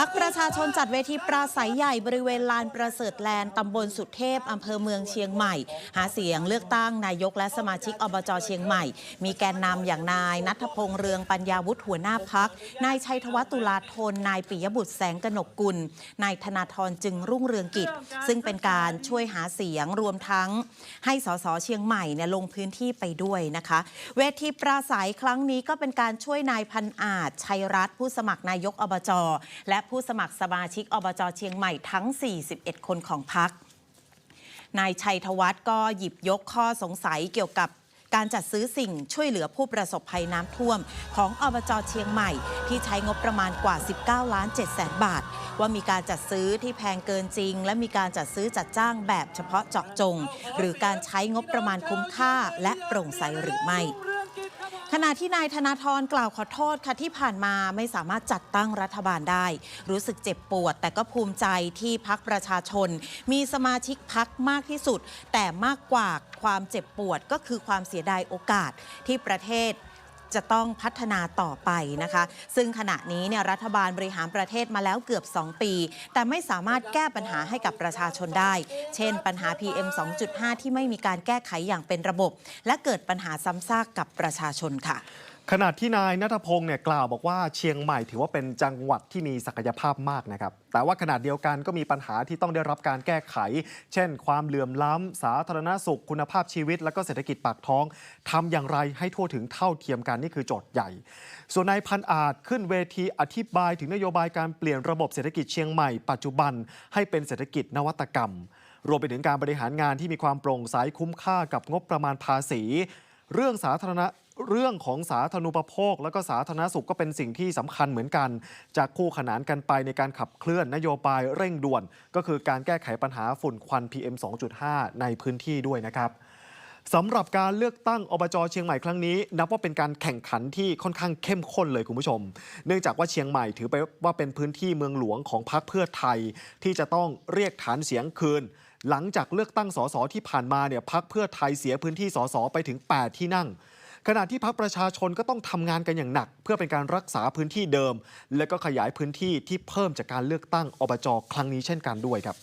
พักประชาชนจัดเวทีปราศัยใหญ่บริเวณลานประเสริฐแลนด์ตำบลสุเทพอำเภอเมืองเชียงใหม่ หาเสียงเลือกตั้งนายกและสมาชิกอบจเชียงใหม่ มีแกนนำอย่างนายนัทพงษ์เรืองปัญญาวุฒิหัวหน้าพัก นายชัยธวัฒน์ตุลาธน นายปิยบุตรแสงกนกกุล นายธนาธรจึงรุ่งเรืองกิจ ซึ่งเป็นการช่วยหาเสียงรวมทั้ง ให้สสเชียงใหม่เนี่ยลงพื้นที่ไปด้วยนะคะ เวทีปราศัยครั้งนี้ก็เป็นการช่วยนายพันอาจชัยรัตน์ผู้สมัครนายกอบจและผู้สมัครสมาชิกอบจเชียงใหม่ทั้ง 41 คนของพัก นายชัยธวัฒน์ก็หยิบยกข้อสงสัยเกี่ยวกับการจัดซื้อสิ่งช่วยเหลือผู้ประสบภัยน้ำท่วม ของอบจเชียงใหม่ ที่ใช้งบประมาณกว่า 19 ล้าน7แสนบาท ว่ามีการจัดซื้อที่แพงเกินจริง และมีการจัดซื้อจัดจ้างแบบเฉพาะเจาะจง หรือการใช้งบประมาณคุ้มค่าและโปร่งใสหรือไม่ ขณะที่นายธนาธรกล่าวขอโทษค่ะที่ผ่านมาไม่สามารถจัดตั้งรัฐบาลได้ รู้สึกเจ็บปวด แต่ก็ภูมิใจที่พักประชาชน มีสมาชิกพักมากที่สุด แต่มากกว่าความเจ็บปวดก็คือความเสียดายโอกาสที่ประเทศ จะต้องพัฒนาต่อไปนะคะ ซึ่งขณะนี้เนี่ยรัฐบาลบริหารประเทศมาแล้วเกือบ 2 ปี แต่ไม่สามารถแก้ปัญหาให้กับประชาชนได้ เช่น ปัญหา PM 2.5 ที่ไม่มีการแก้ไขอย่างเป็นระบบ และเกิดปัญหาซ้ำซากกับประชาชนค่ะ ขณะที่นายนัทพงศ์เนี่ยกล่าวบอกว่าเชียงใหม่ถือว่าเป็นจังหวัดที่มีศักยภาพมากนะครับ แต่ว่าขณะเดียวกันก็มีปัญหาที่ต้องได้รับการแก้ไข เช่น ความเหลื่อมล้ำสาธารณสุข คุณภาพชีวิต และก็เศรษฐกิจปากท้องทำอย่างไรให้ทั่วถึงเท่าเทียมกันนี่คือโจทย์ใหญ่ ส่วนนายพันอาจขึ้นเวทีอธิบายถึงนโยบายการเปลี่ยนระบบเศรษฐกิจเชียงใหม่ปัจจุบันให้เป็นเศรษฐกิจนวัตกรรม รวมไปถึงการบริหารงานที่มีความโปร่งใสคุ้มค่ากับงบประมาณภาษี เรื่องสาธารณ เรื่องของสาธารณูปโภค แล้วก็สาธารณสุขก็เป็นสิ่งที่สำคัญเหมือนกันจากคู่ขนานกันไปในการขับเคลื่อนนโยบายเร่งด่วน ก็คือการแก้ไขปัญหาฝุ่นควัน PM 2.5 ในพื้นที่ด้วยนะครับสำหรับการเลือกตั้งอบจเชียงใหม่ครั้งนี้ นับว่าเป็นการแข่งขันที่ค่อนข้างเข้มข้นเลยคุณผู้ชม เนื่องจากว่าเชียงใหม่ถือไปว่าเป็นพื้นที่เมืองหลวงของพรรคเพื่อไทย ที่จะต้องเรียกฐานเสียงคืน หลังจากเลือกตั้งสสที่ผ่านมาเนี่ยพักเพื่อไทยเสียพื้นที่สสไปถึง 8 ที่นั่ง ขณะที่พักประชาชนก็ต้องทำงานกันอย่างหนัก เพื่อเป็นการรักษาพื้นที่เดิม และก็ขยายพื้นที่ที่เพิ่มจากการเลือกตั้งอบจครั้งนี้เช่นกันด้วยครับ